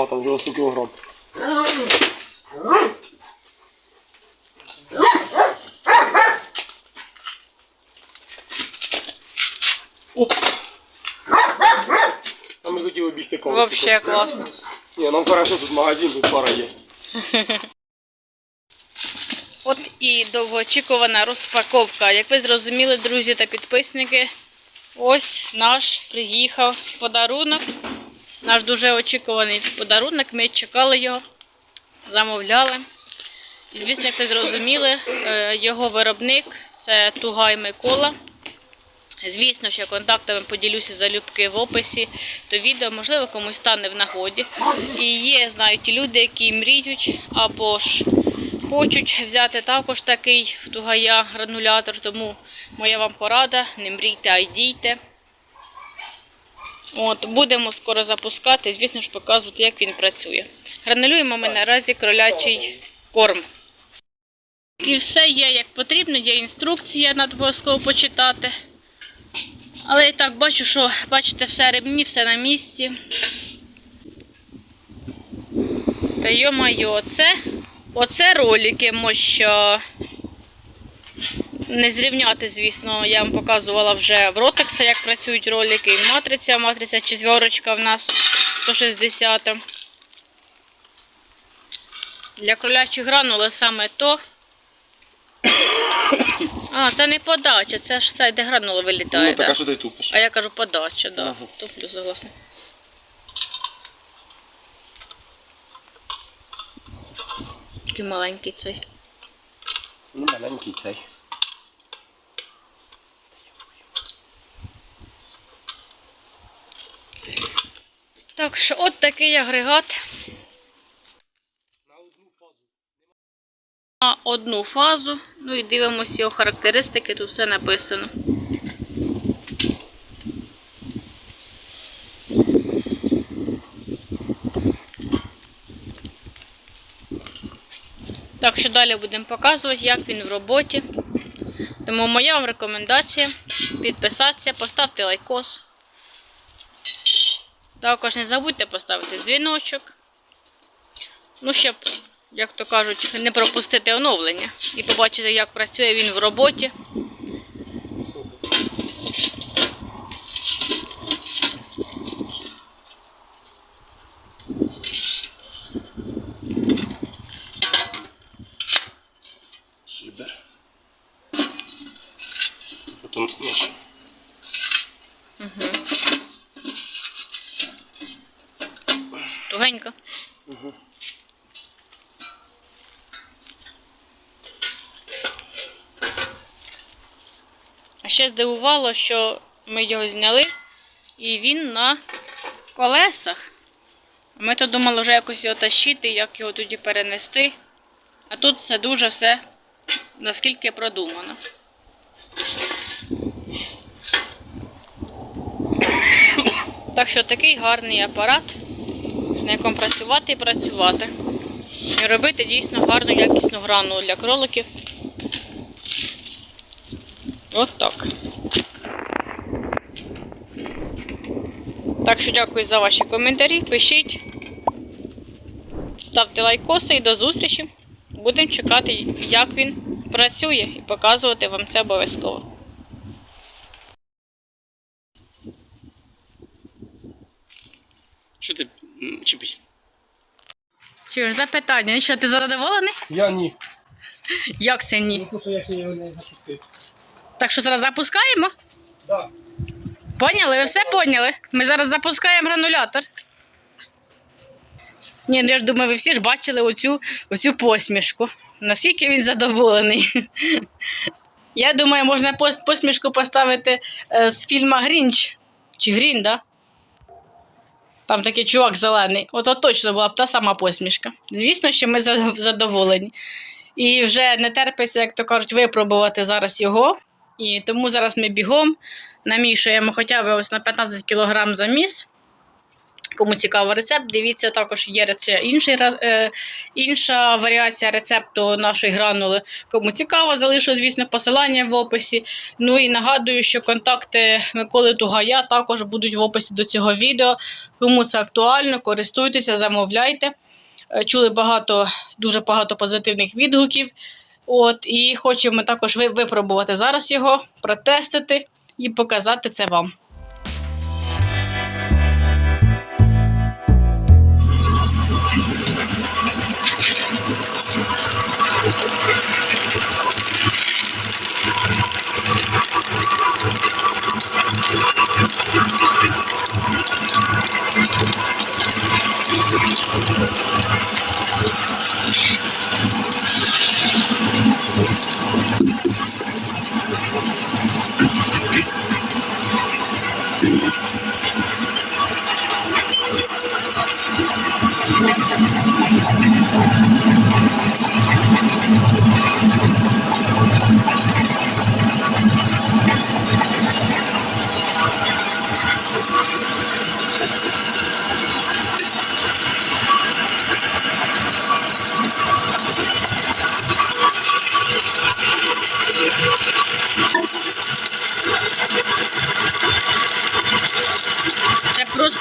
його там 100 кілограм? Оп. А ми хотіли бігти коло. Вообще класно. Ні, нам хорошо, тут магазин, тут пара є. От і довгоочікувана розпаковка. Як ви зрозуміли, друзі та підписники, ось наш приїхав подарунок. Наш дуже очікуваний подарунок. Ми чекали його, замовляли. І, звісно, як ви зрозуміли, е, його виробник це Тугай Микола. Звісно, що контактами поділюся залюбки в описі до відео, можливо, комусь стане в нагоді. І є, знаю, ті люди, які мріють або ж хочуть взяти також такий в тугая гранулятор, тому моя вам порада, не мрійте, а й дійте. От, будемо скоро запускати, звісно ж, показувати, як він працює. Гранулюємо ми наразі кролячий корм. І все є як потрібно, є інструкція, треба обов'язково почитати. Але і так бачу, що бачите, все ремні, все на місці. Та йо-майо, оце, оце ролики, що не зрівняти, звісно, я вам показувала вже в Ротекса, як працюють ролики, і матриця, матриця четверочка в нас 160. Для кролячих гранули саме то. А, це не подача, це ж все, де гранула вилітає. Ну, так, а що ти тупиш? А я кажу подача, да. Ага. Туплю согласна. Такий маленький цей. Ну, маленький цей. Так що от такий агрегат На одну фазу. Ну і дивимося його характеристики, тут все написано. Так що далі будемо показувати, як він в роботі. Тому моя вам рекомендація підписатися, поставте лайкос. Також не забудьте поставити дзвіночок. Ну, щоб, як то кажуть, не пропустити оновлення і побачити, як працює він в роботі. Супер. Потім наш. Угу. Тугенько. Угу. А ще здивувало, що ми його зняли, і він на колесах. Ми то думали вже якось його тащити, як його тоді перенести. А тут все дуже все наскільки продумано. Так що такий гарний апарат, на якому працювати і працювати. І робити дійсно гарну якісну грану для кроликів. От так. Так що дякую за ваші коментарі. Пишіть, ставте лайкоси і до зустрічі. Будемо чекати, як він працює, і показувати вам це обов'язково. Що ти чіпись? Чуєш, запитання, ну що, ти задоволений? Я ні. Як це ні? тому що я ще його не запустив. Так що зараз запускаємо? Да. Поняли? Ви все поняли? Ми зараз запускаємо гранулятор. Ні, ну я ж думаю, ви всі ж бачили оцю, оцю посмішку. Наскільки він задоволений. Я думаю, можна посмішку поставити е, з фільму Грінч. Чи Грін, да? Там такий чувак зелений. От, от точно була б та сама посмішка. Звісно, що ми задоволені. І вже не терпиться, як то кажуть, випробувати зараз його. І тому зараз ми бігом намішуємо хоча б ось на 15 кг заміс Кому цікавий рецепт, дивіться, також є рецепт, інший, е, інша варіація рецепту нашої гранули. Кому цікаво, залишу, звісно, посилання в описі. Ну і нагадую, що контакти Миколи Тугая також будуть в описі до цього відео. Кому це актуально, користуйтеся, замовляйте. Е, Чули багато, дуже багато позитивних відгуків. От, і хочемо також ви- випробувати зараз його, протестити і показати це вам.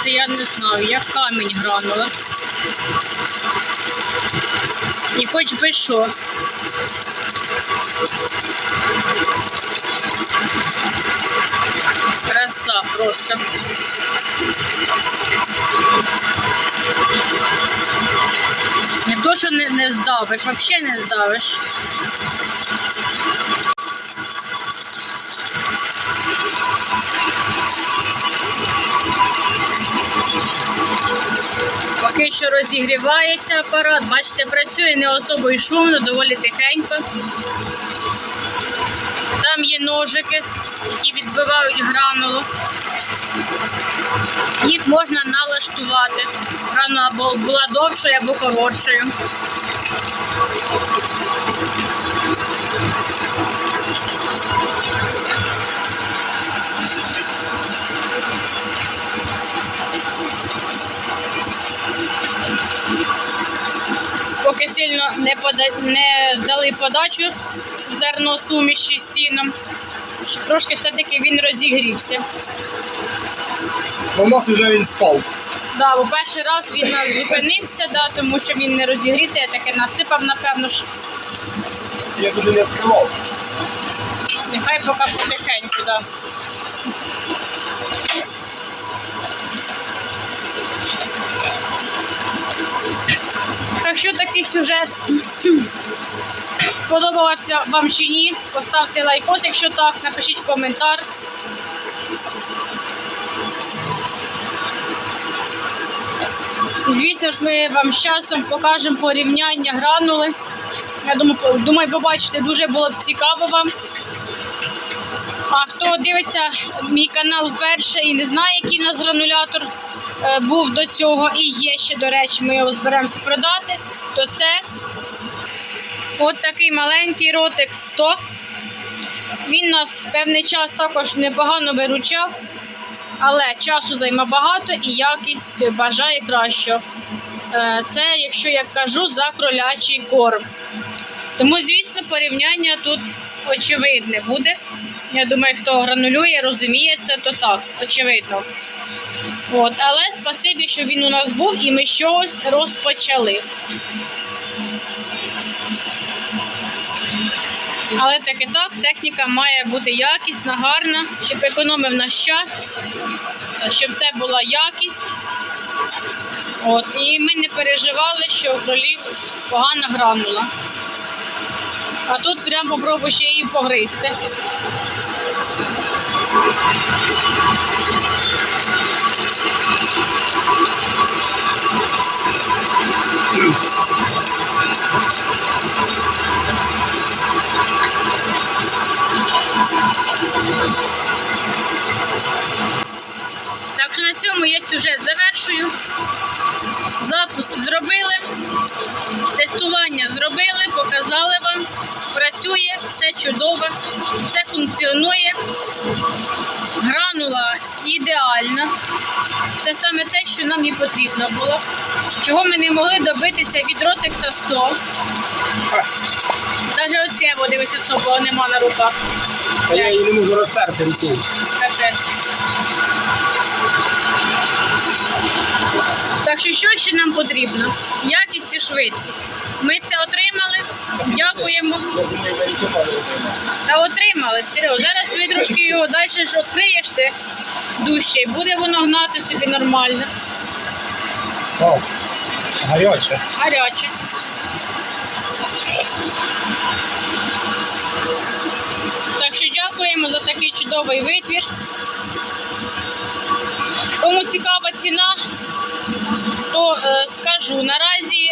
Це я не знаю, як камінь гранула. І хоч би що. Краса просто. Не то, що не, не здавиш, взагалі не здавиш. Що розігрівається апарат, бачите, працює не особо і шумно, доволі тихенько. Там є ножики, які відбивають гранулу. Їх можна налаштувати. Гранула була довшою або коротшою. Поки сильно не, дали подачу зерно суміші з сіном. Трошки все-таки він розігрівся. У нас вже він спав. Да, бо перший раз він нас зупинився, да, тому що він не розігрітий, я таке насипав, напевно ж. Я туди не відкривав. Нехай поки потихеньку, да. Так що такий сюжет сподобався вам чи ні? Поставте лайкос, якщо так, напишіть коментар. Звісно ж, ми вам з часом покажемо порівняння гранули. Я думаю, думаю, побачите, дуже було б цікаво вам. А хто дивиться мій канал вперше і не знає, який у нас гранулятор був до цього і є ще, до речі, ми його зберемося продати, то це от такий маленький ротик 100. Він нас певний час також непогано виручав, але часу займе багато і якість бажає кращого. Е, Це, якщо я кажу, за кролячий корм. Тому, звісно, порівняння тут очевидне буде. Я думаю, хто гранулює, розуміє це, то так, очевидно. От, але спасибі, що він у нас був і ми чогось розпочали. Але так і так, техніка має бути якісна, гарна, щоб економив наш час, щоб це була якість. От, і ми не переживали, що кролів погана гранула. А тут прямо попробуй ще її погризти. Запуск зробили, тестування зробили, показали вам. Працює, все чудово, все функціонує. Гранула ідеальна. Це саме те, що нам і потрібно було. Чого ми не могли добитися від Ротекса 100. Навіть оце, дивися, собою нема на руках. Я її не можу розтерти рукою. Так що що ще нам потрібно? Якість і швидкість. Ми це отримали. Дякуємо. Та отримали, серйозно. Зараз ви трошки його далі ж відкриєш ти дужче, і буде воно гнати собі нормально. О, гаряче. Гаряче. Так що дякуємо за такий чудовий витвір. Кому цікава ціна, то е, скажу наразі,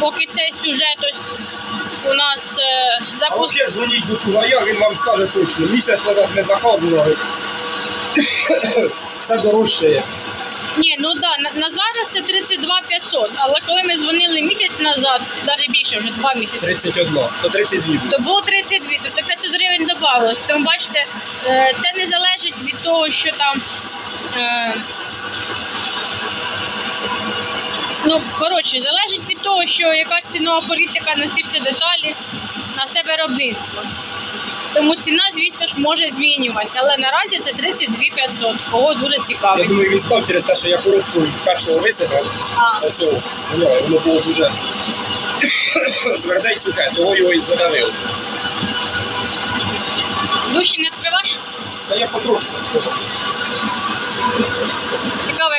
поки цей сюжет ось у нас е, А запустив. дзвоніть до Тугая, він вам скаже точно. Місяць назад ми заказували. Все дорожче є. Ні, ну да, на, на зараз це 32 500, але коли ми дзвонили місяць назад, навіть більше вже два місяці, 31, то 32 буде. то було 32, тобто 500 гривень додавалось. Тому бачите, е, це не залежить від того, що там. е, Ну, коротше, залежить від того, що якась цінова політика на ці всі деталі, на це виробництво. Тому ціна, звісно ж, може змінюватися, але наразі це 32 500, кого дуже Я думаю, він став через те, що я коробку першого висипав А, оцього. Ну, воно було дуже тверде і сухе, того його і задавив. душі не відкриваш? Та я потрошку.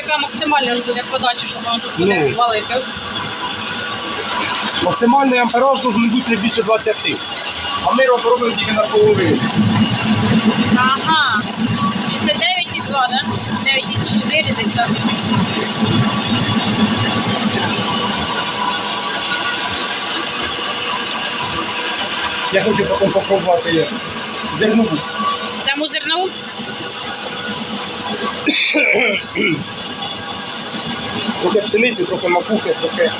Яка максимальна ж буде подача, щоб воно тут Ну. валити. Максимальний ампераж должен бути не більше 20. А ми його робимо тільки на половину. Ага. Це 9,2, да? 9,4 десь так. Я хочу потім попробувати зернову. Саму зернову? Трохи пшениці, трохи макухи, трохи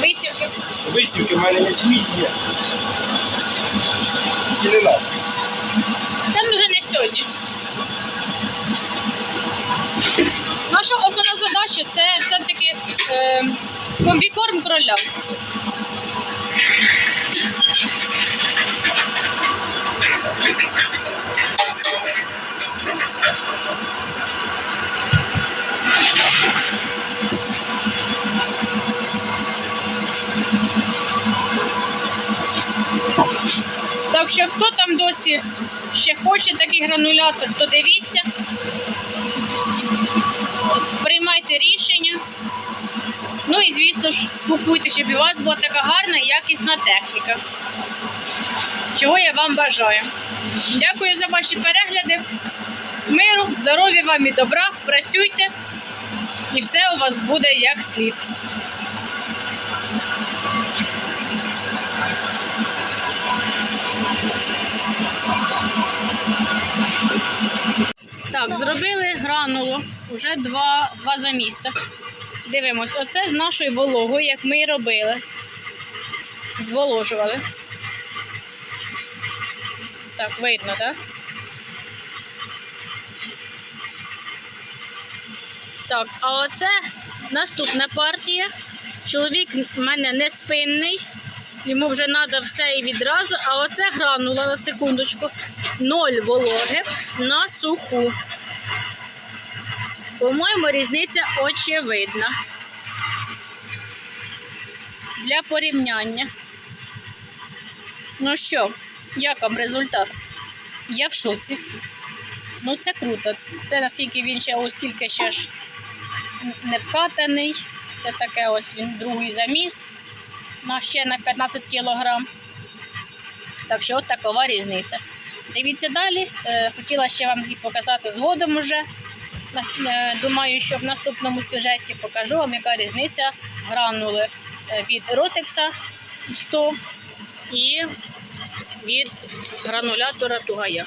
Висівки. висівки. В мене є хміль є. Сінина. Там вже не сьогодні. Наша основна задача це все-таки е, комбікорм кроля. Так що хто там досі ще хоче такий гранулятор, то дивіться. Приймайте рішення. Ну і звісно ж, купуйте, щоб у вас була така гарна і якісна техніка. Чого я вам бажаю. Дякую за ваші перегляди. Миру, здоров'я вам і добра. Працюйте, і все у вас буде як слід. Так, зробили гранулу вже два, два заміси. Дивимось, оце з нашою вологою, як ми і робили. Зволожували. Так, видно, так? Так, а оце наступна партія. Чоловік в мене не спинний, йому вже треба все і відразу. А оце гранула на секундочку. Ноль вологи на суху. По-моєму, різниця очевидна. Для порівняння. Ну що, як вам результат? Я в шоці. Ну, це круто. Це наскільки він ще ось тільки ще ж не вкатаний. Це таке ось він другий заміс на ще на 15 кілограм. Так що от такова різниця. Дивіться далі. Е, Хотіла ще вам і показати згодом уже. Е, Думаю, що в наступному сюжеті покажу вам, яка різниця гранули е, від Ротекса 100 і від гранулятора Тугая.